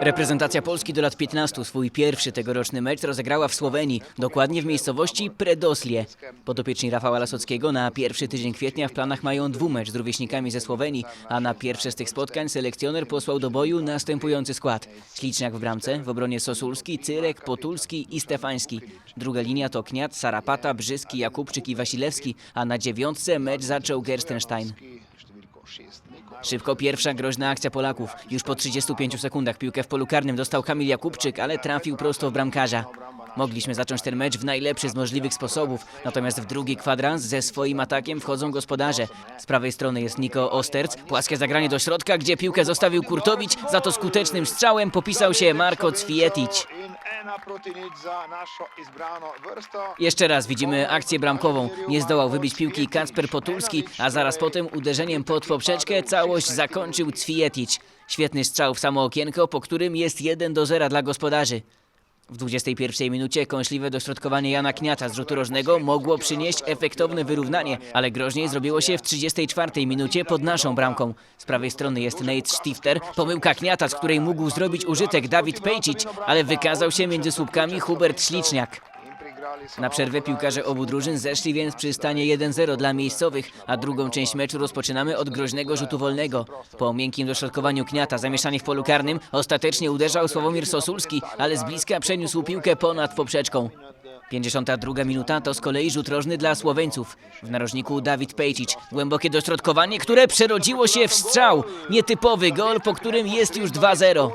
Reprezentacja Polski do lat 15 swój pierwszy tegoroczny mecz rozegrała w Słowenii, dokładnie w miejscowości Predoslie. Podopieczni Rafała Lasockiego na pierwszy tydzień kwietnia w planach mają dwumecz z rówieśnikami ze Słowenii, a na pierwsze z tych spotkań selekcjoner posłał do boju następujący skład. Śliczniak w bramce, w obronie Sosulski, Cyrek, Potulski i Stefański. Druga linia to Kniat, Sarapata, Brzyski, Jakubczyk i Wasilewski, a na dziewiątce mecz zaczął Gerstenstein. Szybko pierwsza groźna akcja Polaków. Już po 35 sekundach piłkę w polu karnym dostał Kamil Jakubczyk, ale trafił prosto w bramkarza. Mogliśmy zacząć ten mecz w najlepszy z możliwych sposobów, natomiast w drugi kwadrans ze swoim atakiem wchodzą gospodarze. Z prawej strony jest Niko Osterc, płaskie zagranie do środka, gdzie piłkę zostawił Kurtowicz, za to skutecznym strzałem popisał się Marko Jeszcze raz widzimy akcję bramkową. Nie zdołał wybić piłki Kacper Potulski, a zaraz potem uderzeniem pod poprzeczkę całość zakończył Cwijetić. Świetny strzał w samo okienko, po którym jest 1 do 0 dla gospodarzy. W 21 minucie kąśliwe dośrodkowanie Jana Kniata z rzutu rożnego mogło przynieść efektowne wyrównanie, ale groźniej zrobiło się w 34 minucie pod naszą bramką. Z prawej strony jest Nate Stifter, pomyłka Kniata, z której mógł zrobić użytek Dawid Pejcic, ale wykazał się między słupkami Hubert Śliczniak. Na przerwę piłkarze obu drużyn zeszli więc przy stanie 1-0 dla miejscowych, a drugą część meczu rozpoczynamy od groźnego rzutu wolnego. Po miękkim dośrodkowaniu Kniata, zamieszanie w polu karnym, ostatecznie uderzał Sławomir Sosulski, ale z bliska przeniósł piłkę ponad poprzeczką. 52 minuta to z kolei rzut rożny dla Słoweńców. W narożniku Dawid Pejcic. Głębokie dośrodkowanie, które przerodziło się w strzał. Nietypowy gol, po którym jest już 2-0.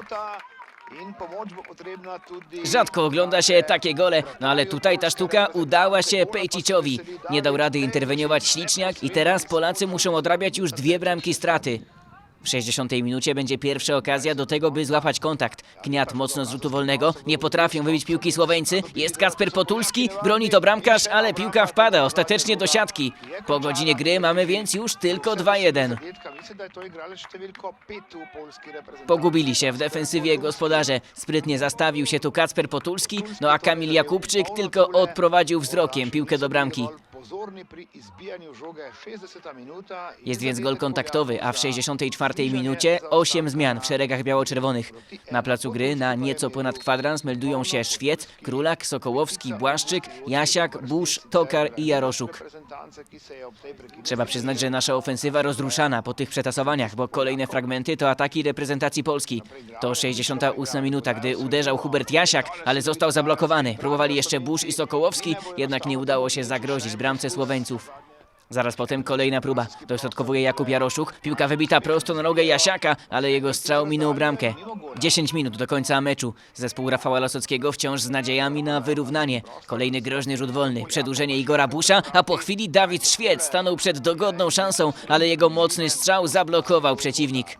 Rzadko ogląda się takie gole, no ale tutaj ta sztuka udała się Pejciciowi. Nie dał rady interweniować Śliczniak i teraz Polacy muszą odrabiać już dwie bramki straty. W 60 minucie będzie pierwsza okazja do tego, by złapać kontakt. Kniat mocno z rzutu wolnego, nie potrafią wybić piłki Słoweńcy. Jest Kasper Potulski, broni to bramkarz, ale piłka wpada ostatecznie do siatki. Po godzinie gry mamy więc już tylko 2-1. Pogubili się w defensywie gospodarze. Sprytnie zastawił się tu Kacper Potulski, no a Kamil Jakubczyk tylko odprowadził wzrokiem piłkę do bramki. Jest więc gol kontaktowy, a w 64 minucie 8 zmian w szeregach biało-czerwonych. Na placu gry na nieco ponad kwadrans meldują się Szwiec, Królak, Sokołowski, Błaszczyk, Jasiak, Busz, Tokar i Jaroszuk. Trzeba przyznać, że nasza ofensywa rozruszana po tych przetasowaniach, bo kolejne fragmenty to ataki reprezentacji Polski. To 68 minuta, gdy uderzał Hubert Jasiak, ale został zablokowany. Próbowali jeszcze Busz i Sokołowski, jednak nie udało się zagrozić bramce Słoweńców. Zaraz potem kolejna próba. Dośrodkowuje Jakub Jaroszuk. Piłka wybita prosto na nogę Jasiaka, ale jego strzał minął bramkę. 10 minut do końca meczu. Zespół Rafała Lasockiego wciąż z nadziejami na wyrównanie. Kolejny groźny rzut wolny. Przedłużenie Igora Busza, a po chwili Dawid Szwiec stanął przed dogodną szansą, ale jego mocny strzał zablokował przeciwnik.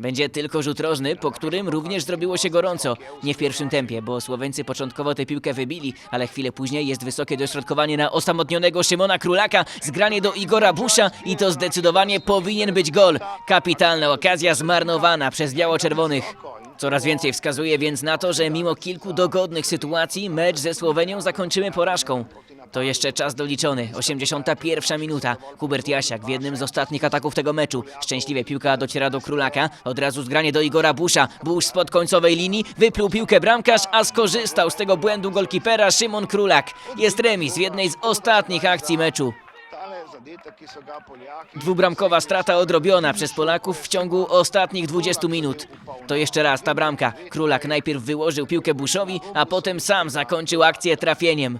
Będzie tylko rzut rożny, po którym również zrobiło się gorąco. Nie w pierwszym tempie, bo Słoweńcy początkowo tę piłkę wybili, ale chwilę później jest wysokie dośrodkowanie na osamotnionego Szymona Królaka, zgranie do Igora Busza i to zdecydowanie powinien być gol. Kapitalna okazja zmarnowana przez biało-czerwonych. Coraz więcej wskazuje więc na to, że mimo kilku dogodnych sytuacji mecz ze Słowenią zakończymy porażką. To jeszcze czas doliczony. 81 minuta. Hubert Jasiak w jednym z ostatnich ataków tego meczu. Szczęśliwie piłka dociera do Królaka. Od razu zgranie do Igora Busza. Busz spod końcowej linii. Wypluł piłkę bramkarz, a skorzystał z tego błędu golkipera Szymon Królak. Jest remis w jednej z ostatnich akcji meczu. Dwubramkowa strata odrobiona przez Polaków w ciągu ostatnich 20 minut. To jeszcze raz ta bramka. Królak najpierw wyłożył piłkę Buszowi, a potem sam zakończył akcję trafieniem.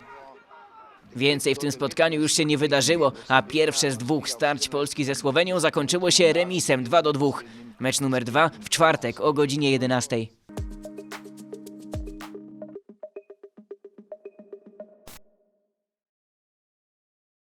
Więcej w tym spotkaniu już się nie wydarzyło, a pierwsze z dwóch starć Polski ze Słowenią zakończyło się remisem 2 do 2. Mecz numer 2 w czwartek o godzinie 11.